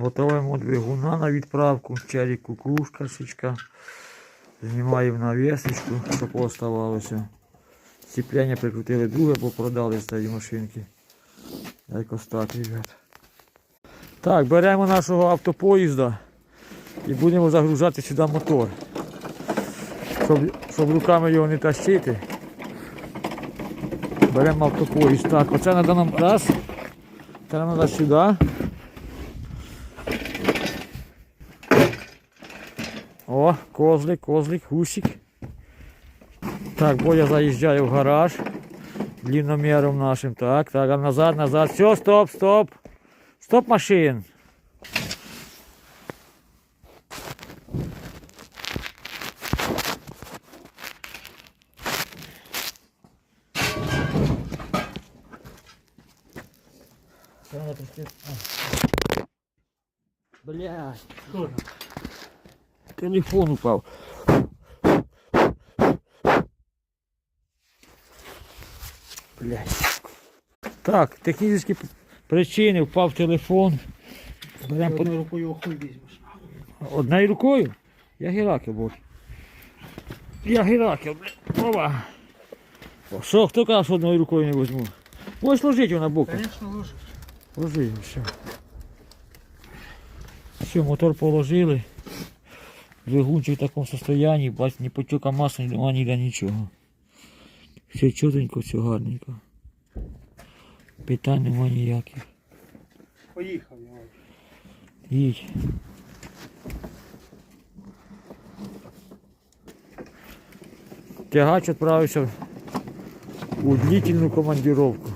Готуємо двигуна на відправку, чері кукушка, січка. Знімаємо навісочку, щоб оставалося. Сіпляння прикрутили друге, бо продали старі машинки. Якось так, ребят. Так, беремо нашого автопоїзда і будемо загружати сюди мотор. Щоб, щоб руками його не тащити. Беремо автопоїзд. Так, оце треба нам раз. Треба сюди. О, козлик, козлик, гусик. Так, Боя заїжджає в гараж длинномером нашим. Так, так, а назад, назад. Все, стоп, стоп. Стоп машин. Блядь. Телефон упав. Блядь. Так, технічні причини, впав телефон. Беремо по... Одною рукою охуй візьмеш. одною рукою. Я Геракл був. Я Геракл, блядь. Опа. Що, хто каже, що одною рукою не візьму? Ось ложить його на боку. Звісно, ложиш. Ложи його, все. Все, мотор положили. Двигунчик в такому состоянии, бач, ні потека масла, нема ніде нічого. Все чотенько, все гарненько. Питань нема ніяких. Поїхав я. Їдь. Тягач відправився у длительну командировку.